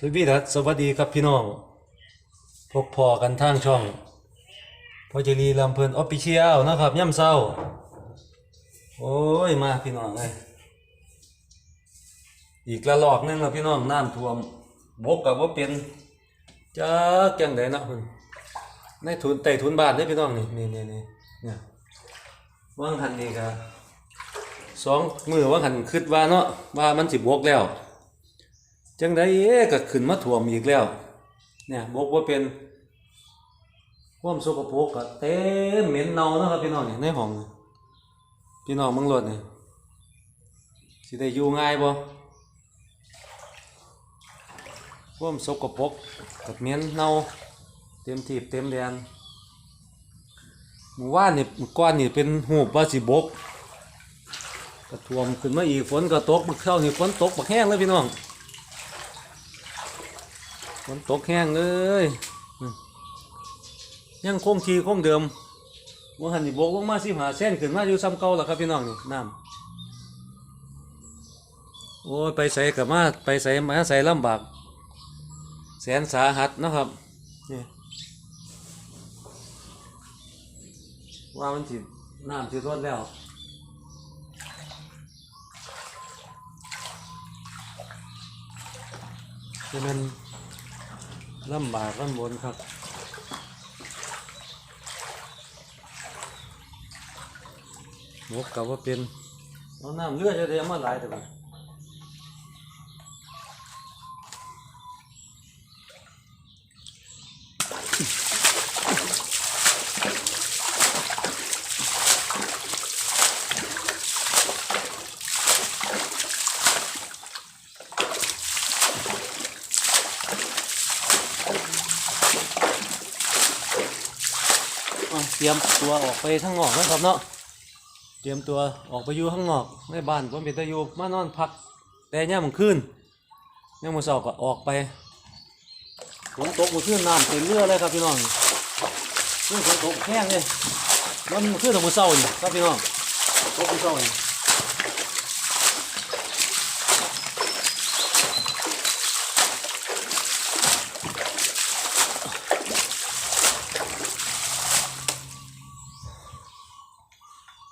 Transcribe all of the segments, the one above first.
สวัสดีครับสวัสดีครับพี่น้อง พบพอกันทางช่องพอจรีลำเพลินออฟฟิเชียลนะครับย่ำเศร้า โอ้ยมาพี่น้องเลยอีกระลอกนึงแล้วพี่น้องน้ำท่วมบกกับว่าเป็นจักจังไดนะเพิ่นในทุนไต่ทุนบาทเด้พี่น้องนี่นี่นี่นี่เนี่ยว่างหันนี่ครับสองมือว่างหันคิดว่าเนาะว่ามันสิบวกแล้ว จังไดเอ๊ก็ขึ้นมาท่วมอีกแล้ว เนี่ยบอกว่าเป็นความสกปรกก็เต็มเหม็นเน่านะครับพี่น้องเนี่ในห้องพี่น้องมึงรถนี่สิได้อยู่ง่ายบ่ความสกปรกกับเหม็นเน่าเต็มทีบเต็มแดนหมูว่านนี่เมื่อก่อนนี่เป็นหูปว่าสิบกก็ท่วมขึ้นมาอีกฝนก็ตกบักเข้านี่ฝนตกบักแห้งเลยพี่น้อง นตกแห้งเลยยังคงทีคงเดิมว่าหันนี่บกลงมาสิหาเส้นขึ้นมาอยู่ซ้ำเก่าแล้วครับพี่น้องนี่น้ำโอ้ยไปใส่กับมาไปใส่มาใส่ลำบากแสนสาหัสนะครับนี่ว่ามันสิน้ำสิรดแล้วจะมัน ลำบากลำบนครับหมกกับว่าเป็นเอาน้ำเลือดจะได้เอามาหลายแต่ว่า เตรียมตัวออกไปข้างนอกนะครับเนาะเตรียมตัวออกไปอยู่ข้างนอกในบ้านผมเป็นตะยู่มานอนพักแต่เนี่ยมันขึ้นเนี่ยมันสอบก็ออกไปฝนตกมันขึ้นน้ำเต็มเรือเลยครับพี่น้องขึ้นฝนตกแห้งเลยแล้วมันขึ้นตรงมือเศร้านี่ครับพี่น้องตกมือเศร้านี่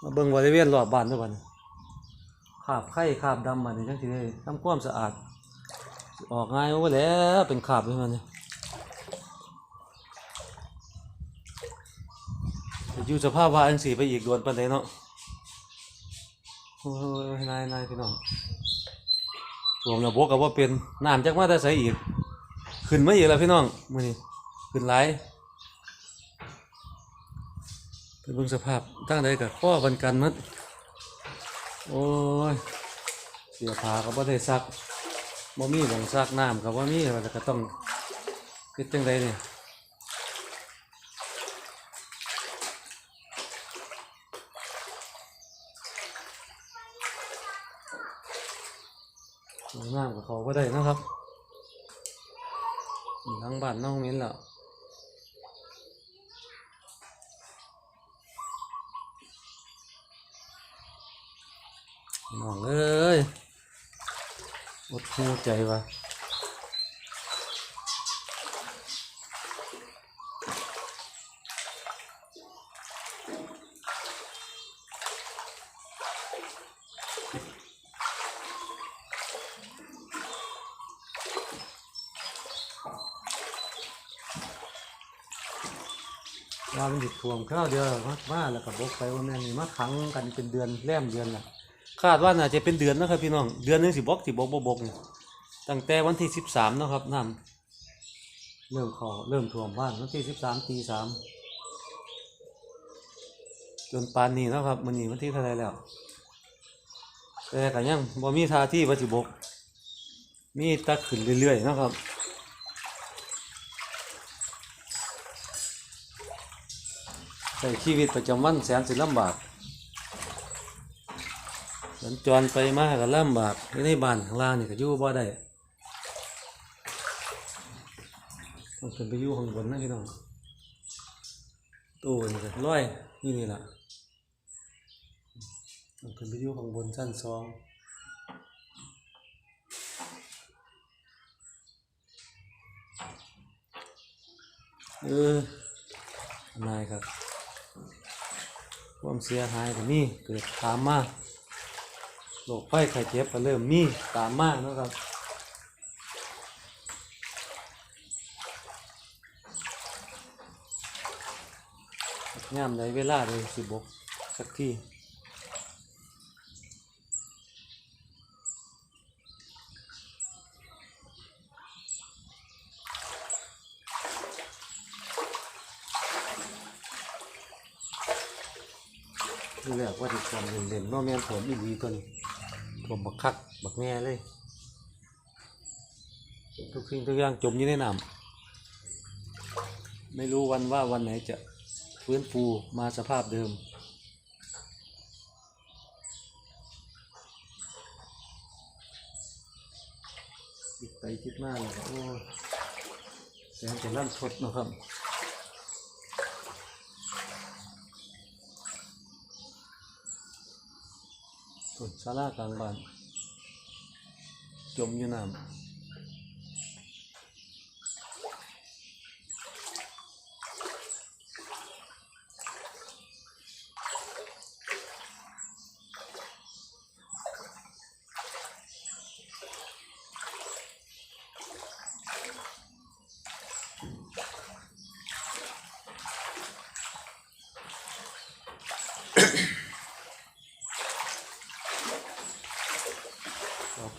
มาเบิ่งบริเวณรอบบ้านด้วยกันขาบไข่ขาบดำมาเนี่ยจังสิได้ทำความสะอาด ออกง่ายมาแล้วเป็นขาบเลยมันเนี่ยอยู่สภาพว่าอันสีไปอีกดวนปันไดเนาะโอ้ยนายนายพี่น้องรวมระบบกับว่าเป็นน้ำจากมาแต่ใสอีก ขึ้นมาอีกแล้วพี่น้องมือนี้ขึ้นหลาย เป็นเบิ่งสภาพตั้งใดกับข้อบันกันมัดโอ้ยเสียผ้าก็บ่ได้ซักบ่มีหมองซักน้ำก็บ่มีแล้วก็ต้องเฮ็ดจังไดเนี่ยน้ำกับเขาบ่ได้นะครับอยู่ทางบ้านน้องมิ้นแล้ว น้องเอ้ยอดหูใจวะว่ามันหยุดทวมข้าวเดียวมามาแล้วก็บกไปว่าแม่นนี่มาขังกันเป็นเดือนแรมเดือนละ ดว่าน่าจะเป็นเดือนนะครับพี่น้อง เดือนหนึงสิบกสิบกบกบกนี่ตั้งแต่วันที่สิบสามนะครับน้ำเริ่มขาเริ่มท่วมบ้านวันที่สิบสามตีสามจนปานนี้แล้วครับมันนี่วันที่เท่าไรแล้ว แต่ก็ยังบ่มีท่าที่ว่าสิบก มีตะขึ้นเรื่อยๆนะครับใช้ชีวิตประจำวันแสนสิลำบาก สัญจรไปมากก็ลำบากอยู่ในบ้านข้างล่างนี่ก็อยู่บ่ได้ต้องขึ้นไปอยู่ข้างบนนะพี่น้องตู้นี่ก็ร้อยนี่นี่ล่ะต้องขึ้นไปอยู่ข้างบนชั้นสองเออนายครับ ความเสียหายก็มีเกิดตามมา โรคไข้ไข้เจ็บก็เริ่มมีตามมาแล้วครับยามใดเวลาเลยสิบกสักที่นี่แหละว่าที่ความเด่นๆน้อแม่ผมอีดีตัวนี้ ผมบักคักบักแง่เลย ทุกสิ่งทุกอย่างจมอยู่ในน้ำไม่รู้วันว่าวันไหนจะฟื้นฟูมาสภาพเดิม คิดไปคิดมากเลยโอ้แสงจะลั่นทดนะครับ ต้นศาลากลางบ้าน จมอยู่น้ำ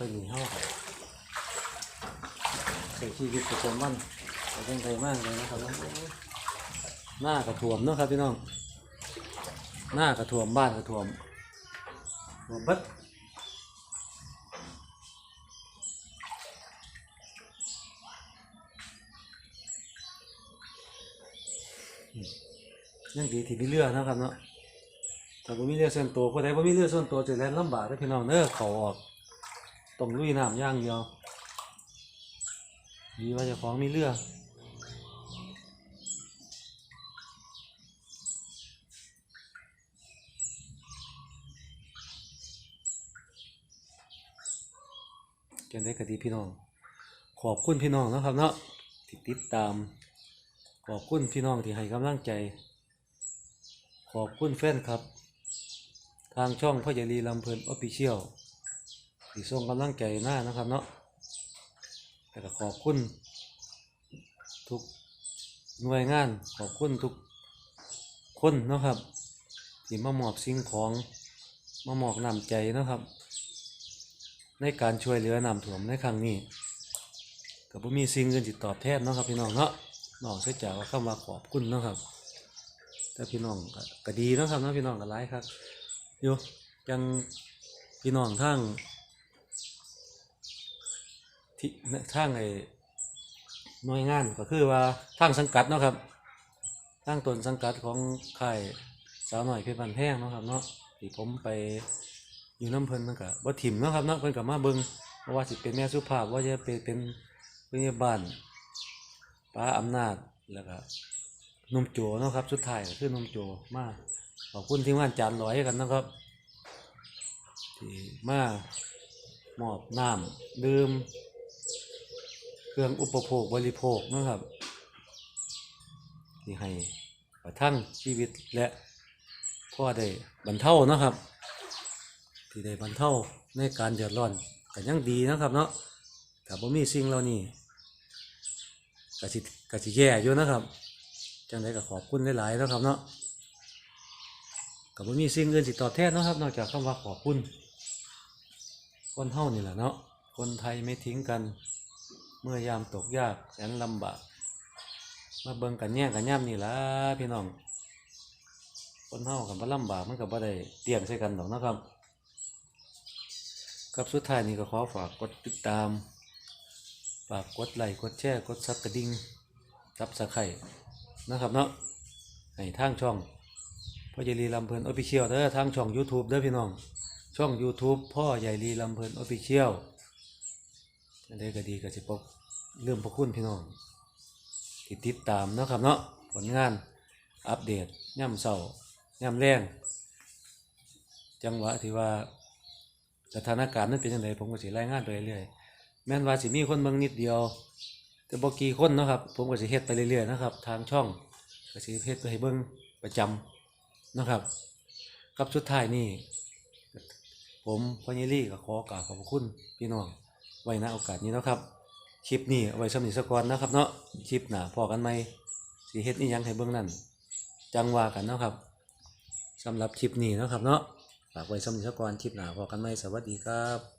ไปหนีห้องใส่ชีวิตประจำวันเราเป็นใจมากเลยนะครับหน้ากระถ่วมเนาะครับพี่น้อง หน้ากระถ่วมบ้านกระถ่วมหัวบัดยังดีที่มีเรือนะครับเนาะถ้าบ่มีเรือส่วนตัวผู้ใดบ่มีเรือส่วนตัวจะแล่นลำบากเด้พี่น้องเด้อเขาออก ต้องลุยน้ำย่างเดียวดีว่าจะของมีเรือจนได้กะดีพี่น้อง ขอบคุณพี่น้องนะครับเนาะที่ติดตาม ขอบคุณพี่น้องที่ให้กำลังใจ ขอบคุณแฟนครับ ทางช่องพ่อใหญ่ลีลำเพลินออฟฟิเชียล ที่ส่งกำลังใจหน้านะครับเนาะแต่ก็ขอบคุณ ทุกหน่วยงานขอบคุณทุกคนนะครับ ที่มาหมอบสิ่งของมาหมอบนำใจนะครับ ในการช่วยเหลือนำท่วมในครั้งนี้ก็บ่มีสิ่งอื่นที่ตอบแทนนะครับ พี่น้องเนาะน้อกจากว่าเข้ามาขอบคุณนะครับแต่พี่น้องก็กดีนะครับนะพี่น้องก็หลายครับอยู่ยังพี่น้องทั้ง ที่ทางไอ้หน่วยงานก็คือว่าทางสังกัดเนาะครับทางตนสังกัดของค่ายสาวหน่อยเพชรบันแพงเนาะครับเนาะที่ผมไปอยู่น้ำเพิ่นนั่นก็บ่ถิ่มเนาะครับเนาะเพิ่นก็มาเบิ่งว่าสิเป็นแม่สุภาพว่าจะเป็นเป็นพยาบาลป้าอำนาจแล้วก็นุ่มโจเนาะครับสุดท้ายก็คือนุ่มโจมาขอบคุณทีมงานจานร้อยกันนะครับที่มามอบน้ำดื่ม เครื่องอุปโภคบริโภคนะครับที่ให้ประทังชีวิตและพ่อได้บรรเทานะครับ ที่ได้บรรเทาในการเดือดร้อนก็ยังดีนะครับเนาะแต่บ่มีสิ่งเหล่านี้ก็สิก็สิแย่อยู่นะครับจังไดก็ขอบคุณหลายๆนะครับเนาะก็บ่มีสิ่งอื่นสิตอบแทนนะครับ นอกจากคำว่าขอบคุณคนเฮานี่แหละเนาะคนไทยไม่ทิ้งกัน เมื่อยามตกยากแสนลำบาก มาเบิ่งกันแย่งกันย่ำนี่ละพี่น้อง คนเฮากันบ่ลำบากมันก็บ่ได้เตรียมใส่กันดอกนะครับ กับสุดท้ายนี้ก็ขอฝากกดติดตาม ฝากกดไลค์กดแชร์กดซับกระดิ่งซับสไครนะครับเนาะให้ทางช่องพ่อใหญ่ลีลำเพลินออฟฟิเชียลเด้อทางช่อง YouTube เด้อพี่น้อง ช่อง YouTube พ่อใหญ่ลีลำเพลินออฟฟิเชียล อันใดก็ดีก็สิปกเริ่มพระคุณพี่น้องที่ติดตามนะครับเนาะผลงานอัปเดตย่ำเสาย่ำแรงจังหวะที่ว่าสถานการณ์นั้นเป็นยังไงผมก็สิรายงานไปเรื่อยๆแม้นว่าสิมีคนเบิ่งนิดเดียว แต่บ่กี่คนนะครับ ผมก็สิเฮ็ดไปเรื่อยๆนะครับ ทางช่องก็สิเฮ็ดไปให้เบิ่งประจำเนะครับกับสุดท้ายนี่ผมพ่อเยลี่ก็ขอกราบขอบพระคุณพี่น้อง ไว้ณโอกาสนี้นะครับ คลิปนี้เอาไว้สำนิสกอนนะครับ เนาะคลิปหนาพอกันไหมสีเฮ็ดนี่ยังให้เบื้องนั่นจังว่ากันนะครับสำหรับคลิปนี้นะครับเนาะฝากไว้สำนีสกอนคลิปหนาพอกันไหมสวัสดีครับ